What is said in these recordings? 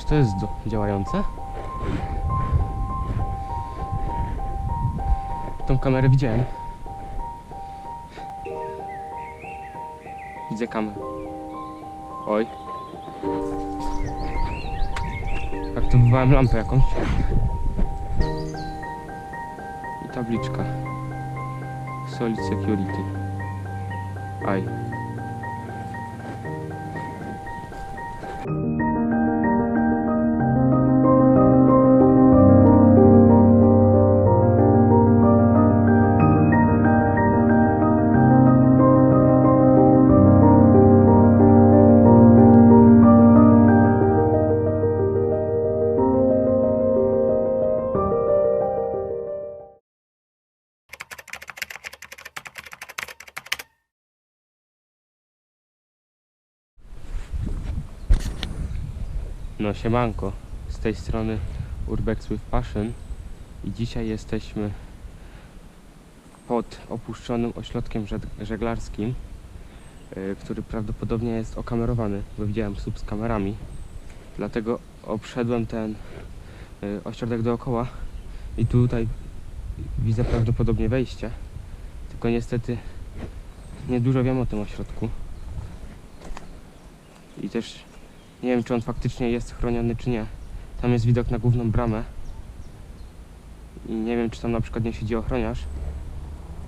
Czy to jest działające? Tą kamerę widziałem. Widzę kamerę. Oj. Aktywowałem lampę jakąś. I tabliczka. Solid Security. Aj. No siemanko, z tej strony Urbex with Passion i dzisiaj jesteśmy pod opuszczonym ośrodkiem żeg- żeglarskim, y, który prawdopodobnie jest okamerowany, bo widziałem słup z kamerami. Dlatego obszedłem ten y, ośrodek dookoła i tutaj widzę prawdopodobnie wejście. Tylko niestety niedużo wiem o tym ośrodku. I też nie wiem, czy on faktycznie jest chroniony, czy nie. Tam jest widok na główną bramę. I nie wiem, czy tam na przykład nie siedzi ochroniarz.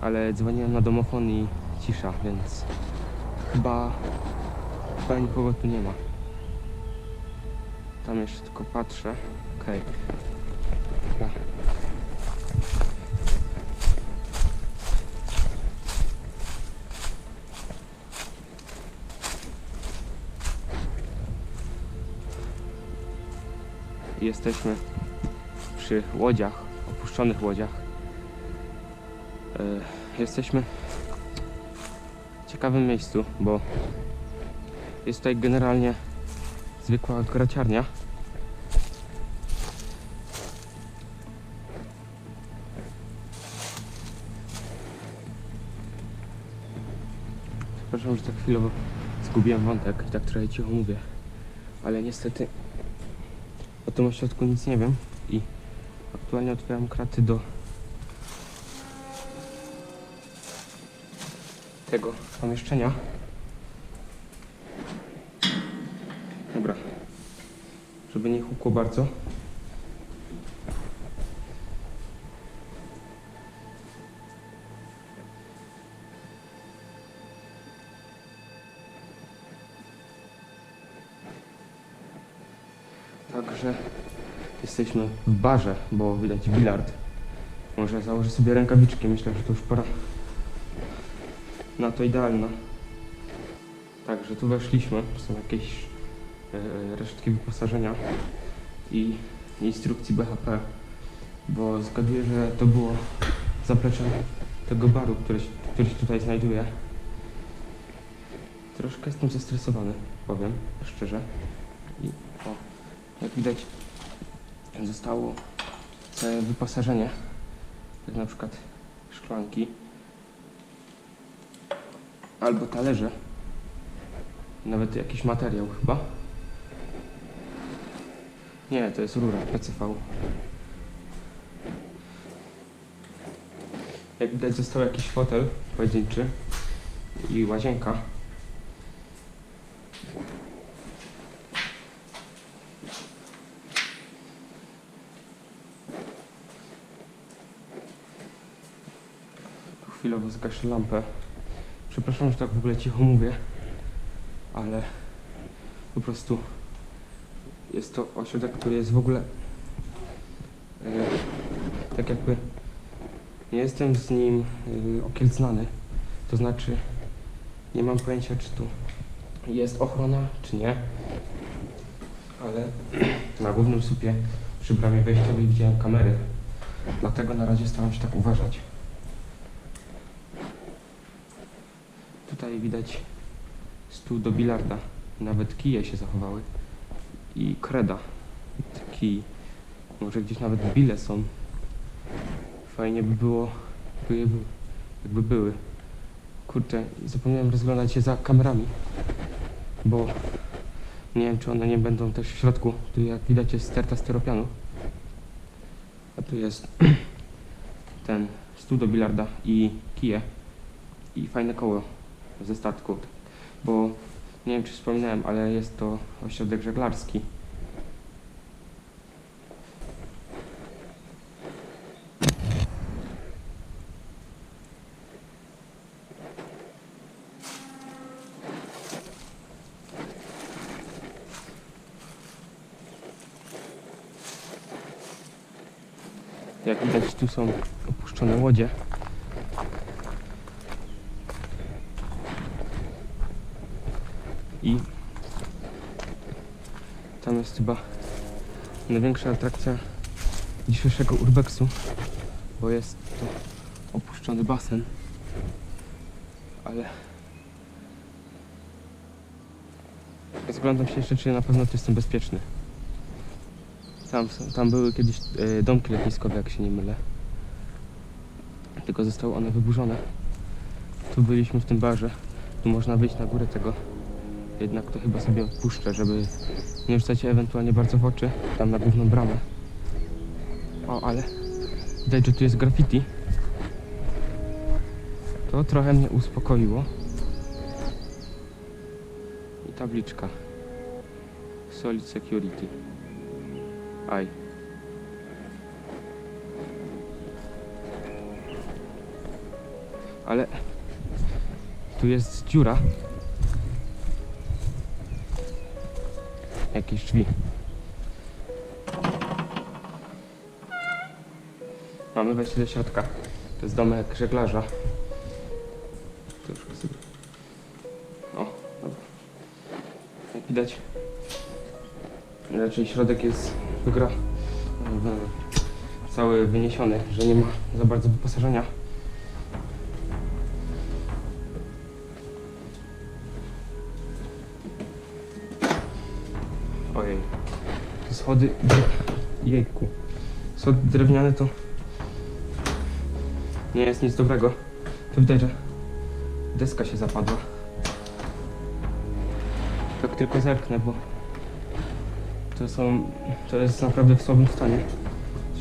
Ale dzwoniłem na domofon i cisza, więc chyba, chyba nikogo tu nie ma. Tam jeszcze tylko patrzę. Okej. Dobra. Jesteśmy przy łodziach, opuszczonych łodziach. E, Jesteśmy w ciekawym miejscu, bo jest tutaj generalnie zwykła graciarnia. Przepraszam, że tak chwilowo zgubiłem wątek i tak trochę cicho mówię, ale niestety o tym ośrodku nic nie wiem i aktualnie otwieram kraty do tego pomieszczenia. Dobra. Żeby nie hukło bardzo. Jesteśmy w barze, bo widać bilard. Może założę sobie rękawiczki, myślę, że to już pora na to idealna. Także tu weszliśmy, są jakieś e, resztki wyposażenia i instrukcji BHP, bo zgaduję, że to było zaplecze tego baru, który, który się tutaj znajduje. Troszkę jestem zestresowany, powiem szczerze. I o, jak widać, zostało całe wyposażenie, jak na przykład szklanki albo talerze, nawet jakiś materiał chyba. Nie, to jest rura PCV. Jak widać został jakiś fotel pojedynczy i łazienka. Chwilowo zgaszę lampę. Przepraszam, że tak w ogóle cicho mówię, ale po prostu jest to ośrodek, który jest w ogóle e, tak jakby nie jestem z nim e, okiełznany. To znaczy nie mam pojęcia, czy tu jest ochrona, czy nie, ale na głównym słupie przy bramie wejściowej widziałem kamery, dlatego na razie staram się tak uważać. Tutaj widać stół do bilarda. Nawet kije się zachowały. I kreda. Taki, może gdzieś nawet bile są. Fajnie by było, by je jakby były. Kurczę, zapomniałem rozglądać się za kamerami, bo Nie wiem, czy one nie będą też w środku. Tu jak widać jest sterta styropianu. A tu jest ten stół do bilarda i kije. I fajne koło ze statku. Bo nie wiem, czy wspominałem, ale jest to ośrodek żeglarski. Jak widać, tu są opuszczone łodzie. I tam jest chyba największa atrakcja dzisiejszego urbexu, bo jest to opuszczony basen. Ale rozglądam się jeszcze, czy na pewno tu jestem bezpieczny. Tam, tam były kiedyś e, domki letniskowe, jak się nie mylę. Tylko zostały one wyburzone. Tu byliśmy w tym barze. Tu można wyjść na górę tego. Jednak to chyba sobie odpuszczę, żeby nie rzucać się ewentualnie bardzo w oczy. Tam na główną bramę. O, ale widać, że tu jest graffiti. To trochę mnie uspokoiło. I tabliczka. Solid Security. Aj. Ale tu jest dziura. Jakieś drzwi. Mamy wejście do środka. To jest domek żeglarza. Troszkę sobie. O, dobra. Jak widać, raczej środek jest wygra cały wyniesiony, że nie ma za bardzo wyposażenia. Schody... Jejku. Schody drewniane to... Nie jest nic dobrego. To widać, że deska się zapadła. Tak tylko zerknę, bo to są, to jest naprawdę w słabym stanie.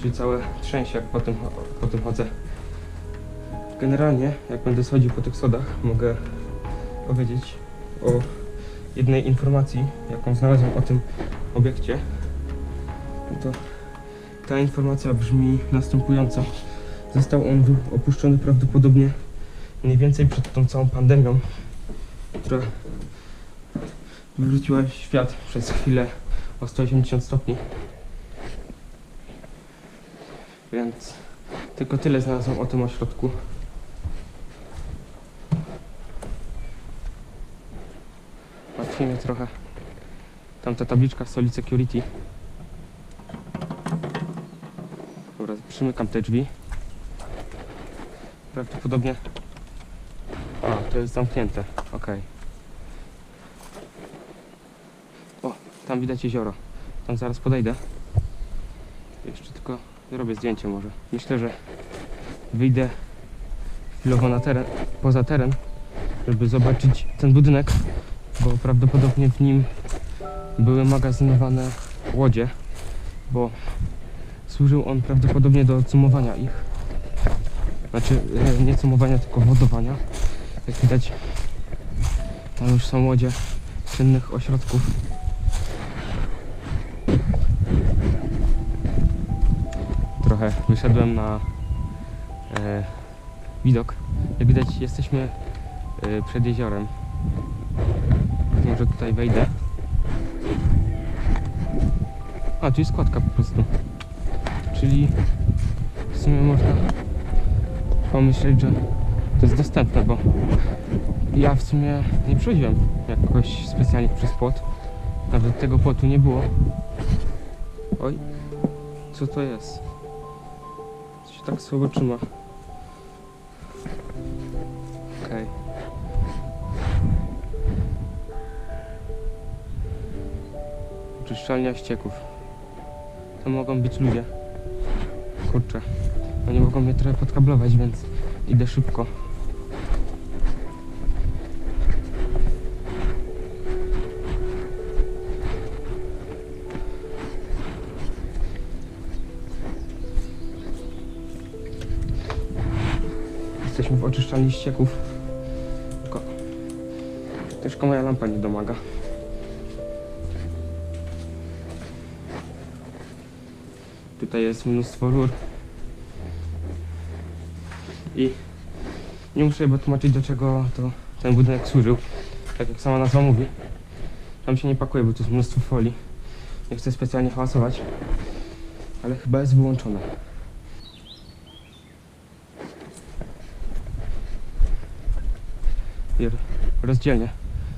Czyli całe trzęsie, jak po tym, po tym chodzę. Generalnie, jak będę schodził po tych schodach, mogę powiedzieć o jednej informacji, jaką znalazłem o tym obiekcie. To ta informacja brzmi następująco. Został on opuszczony prawdopodobnie mniej więcej przed tą całą pandemią, która wywróciła świat przez chwilę o 180 stopni. Więc tylko tyle znalazłem o tym ośrodku. Martwi mnie trochę tamta tabliczka Solid Security. Przymykam te drzwi. Prawdopodobnie... A, to jest zamknięte. Okej. O, tam widać jezioro. Tam zaraz podejdę. Jeszcze tylko zrobię zdjęcie może. Myślę, że wyjdę chwilowo na teren, poza teren, żeby zobaczyć ten budynek, bo prawdopodobnie w nim były magazynowane łodzie, bo służył on prawdopodobnie do cumowania ich. Znaczy e, nie cumowania, tylko wodowania. Jak widać, tam już są łodzie czynnych ośrodków. Trochę wyszedłem na e, widok. Jak widać, jesteśmy e, przed jeziorem. Może tutaj wejdę. A, tu jest kładka po prostu. Czyli w sumie można pomyśleć, że to jest dostępne, bo ja w sumie nie przechodziłem jakoś specjalnie przez płot. Nawet tego płotu nie było. Oj, co to jest? Co się tak słabo trzyma? Okej. Oczyszczalnia ścieków. To mogą być ludzie kurczę. Oni mogą mnie trochę podkablować, więc idę szybko. Jesteśmy w oczyszczalni ścieków. Tylko... Tylko moja lampa nie domaga. Tutaj jest mnóstwo rur. I nie muszę chyba tłumaczyć do czego to ten budynek służył. Tak jak sama nazwa mówi. Tam się nie pakuje, bo tu jest mnóstwo folii. Nie chcę specjalnie hałasować, ale chyba jest wyłączone. I rozdzielnie.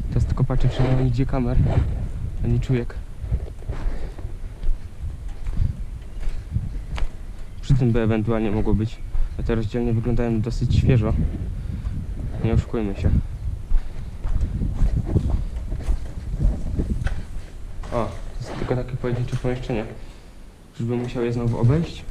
Teraz tylko patrzę, czy nie ma nigdzie kamer, ani czujek. Przy tym by ewentualnie mogło być. A te rozdzielnie wyglądają dosyć świeżo. Nie oszukujmy się. O, to jest tylko takie pojedyncze pomieszczenie. Czyżbym musiał je znowu obejść?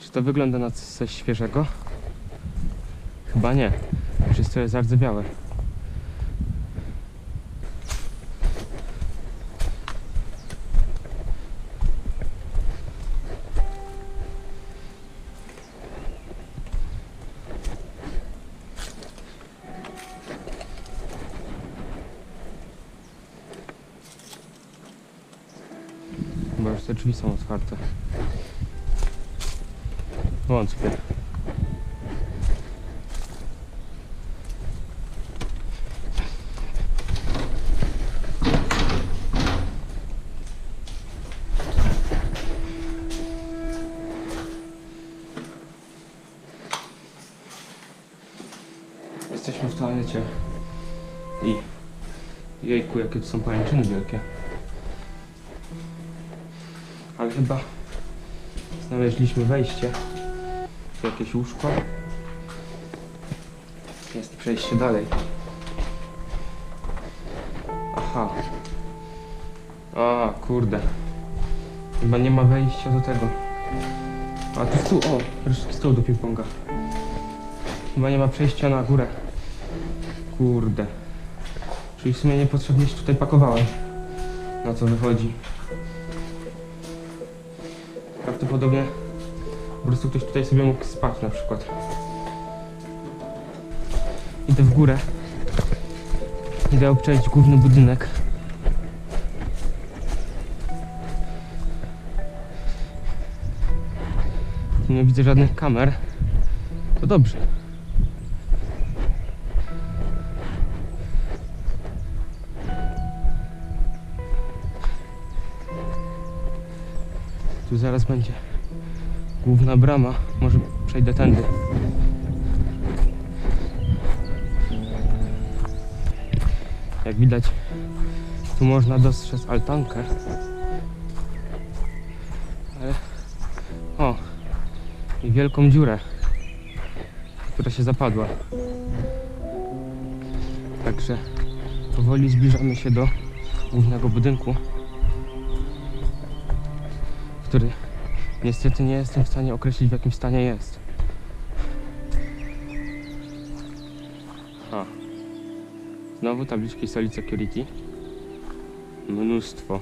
Czy to wygląda na coś świeżego? Chyba nie. Wszystko jest zardzewiałe. Chyba już te drzwi są otwarte. Jakie tu są pajęczyny wielkie. Ale chyba znaleźliśmy wejście. Jakieś łóżko. Jest przejście dalej. Aha. A, kurde. Chyba nie ma wejścia do tego. A tu stół, o, resztki stół do ping-ponga. Chyba nie ma przejścia na górę. Kurde. Czyli w sumie niepotrzebnie się tutaj pakowałem. Na co wychodzi. Prawdopodobnie po prostu ktoś tutaj sobie mógł spać na przykład. Idę w górę. Idę obczaić główny budynek. Nie widzę żadnych kamer. To dobrze. Tu zaraz będzie główna brama. Może przejdę tędy. Jak widać, tu można dostrzec altankę. Ale... O! I wielką dziurę, która się zapadła. Także powoli zbliżamy się do głównego budynku, który niestety nie jestem w stanie określić w jakim stanie jest. A. Znowu tabliczki Solid Security. Mnóstwo.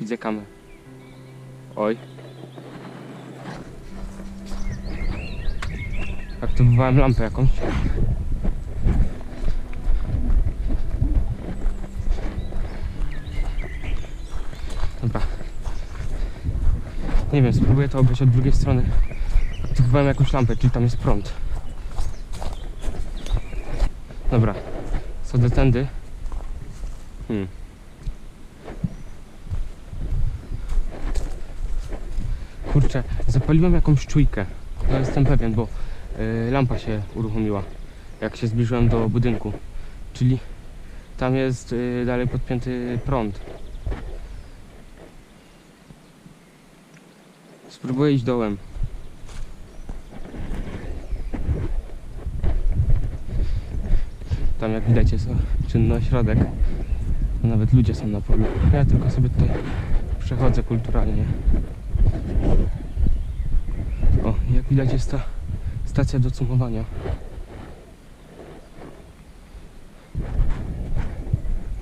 Widzę kamer. Oj. Aktywowałem lampę jakąś. Dobra. Nie wiem, spróbuję to obejść od drugiej strony. Aktywowałem jakąś lampę, czyli tam jest prąd. Dobra. Schodzę tędy. Hmm. Kurczę, zapaliłem jakąś czujkę. To jestem pewien, bo y, lampa się uruchomiła, jak się zbliżyłem do budynku. Czyli tam jest y, dalej podpięty prąd. Spróbuję iść dołem. Tam jak widać jest czynny ośrodek. No, nawet ludzie są na polu. Ja tylko sobie tutaj przechodzę kulturalnie. O, jak widać jest ta stacja do cumowania.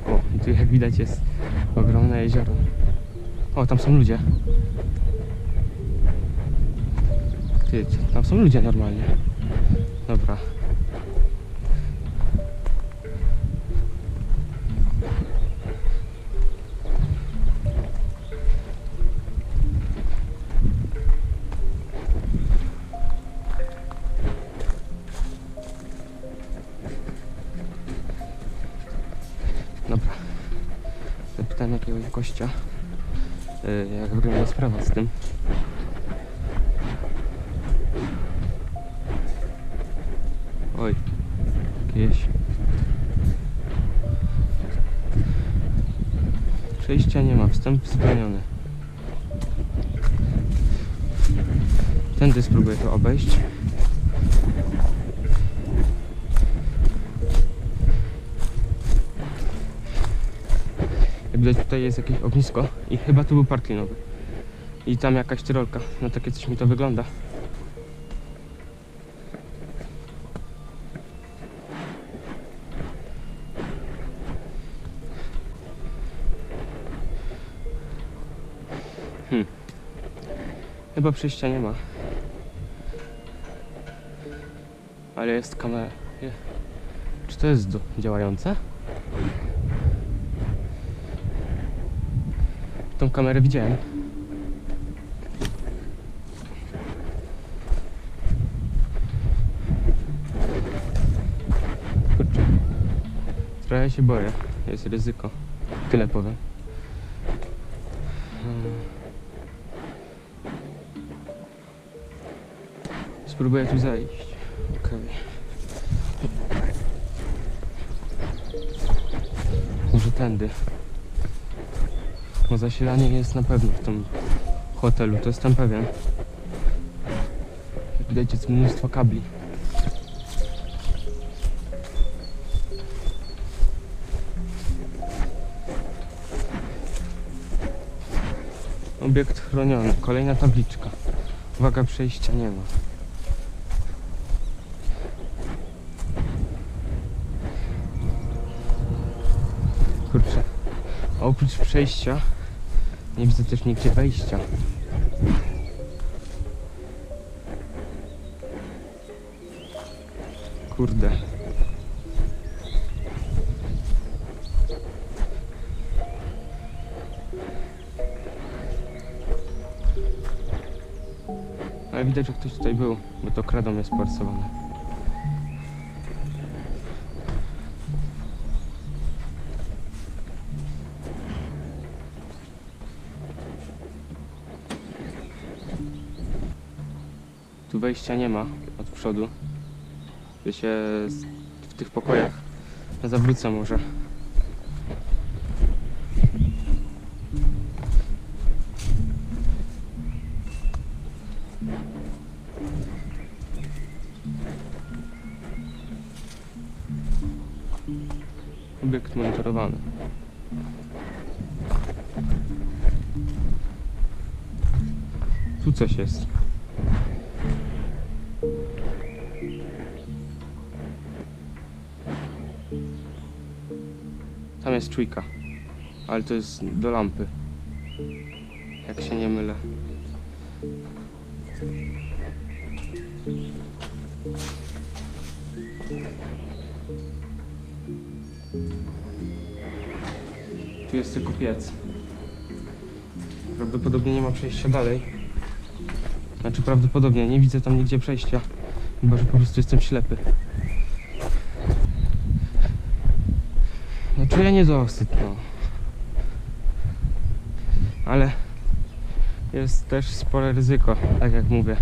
O, i tu jak widać jest ogromne jezioro. O, tam są ludzie. Ty, tam są ludzie normalnie. Dobra. Dobra. Zapytałem jakiegoś gościa, y, jak wygląda sprawa z tym. Oj, jakieś. Wstęp wzbroniony. Tędy spróbuję to obejść. Jak widać tutaj jest jakieś ognisko i chyba tu był park linowy. I tam jakaś tyrolka. No takie coś mi to wygląda. Hmm. Chyba przejścia nie ma. Ale jest kamera. Czy to jest działające? Tą kamerę widziałem. Kurczę. Trochę się boję. Jest ryzyko. Tyle powiem. Hmm. Spróbuję tu zajść. Okej. Może tędy. Bo zasilanie jest na pewno w tym hotelu, to jestem pewien. Jak Widać jest mnóstwo kabli. Obiekt chroniony. Kolejna tabliczka. Uwaga, przejścia nie ma. Kurczę. Oprócz przejścia nie widzę też nigdzie wejścia. Kurde. Ale widać, że ktoś tutaj był, bo to kredą jest porysowane. Tu wejścia nie ma od przodu. By się w tych pokojach zawrócę może. Obiekt monitorowany. Tu coś jest. Jest czujka. Ale to jest do lampy. Jak się nie mylę. Tu jest tylko piec. Prawdopodobnie nie ma przejścia dalej. Znaczy prawdopodobnie, nie widzę tam nigdzie przejścia. Chyba, że po prostu jestem ślepy. No czuję niedosyt, no. Ale jest też spore ryzyko, tak jak mówię.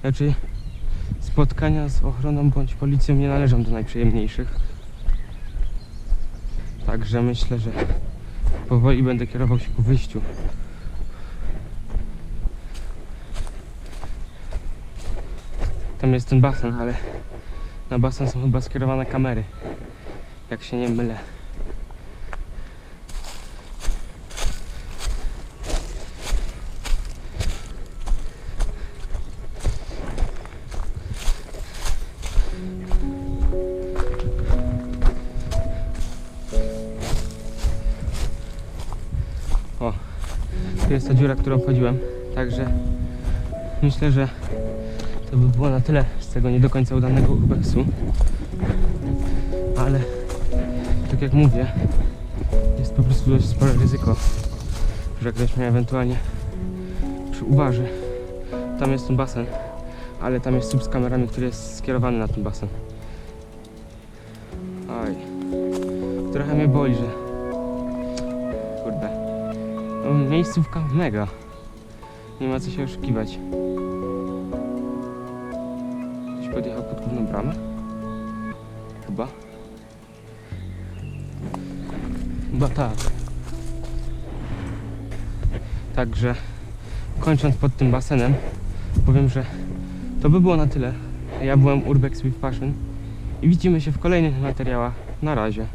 Znaczy spotkania z ochroną bądź policją nie należą do najprzyjemniejszych. Także myślę, że powoli będę kierował się ku wyjściu. Tam jest ten basen, ale na basen są chyba skierowane kamery, jak się nie mylę. O, tu jest ta dziura, którą wchodziłem, także myślę, że to by było na tyle z tego nie do końca udanego urbexu. Ale tak jak mówię, jest po prostu dość spore ryzyko, że ktoś mnie ewentualnie uważy. Tam jest ten basen, ale tam jest sub z kamerami, który jest skierowany na ten basen. Oj. Trochę mnie boli, że... Kurde. No, miejscówka mega. Nie ma co się oszukiwać. Bramę? Chyba. Chyba tak. Także kończąc pod tym basenem, powiem, że to by było na tyle. Ja byłem Urbex with Passion i widzimy się w kolejnych materiałach. Na razie.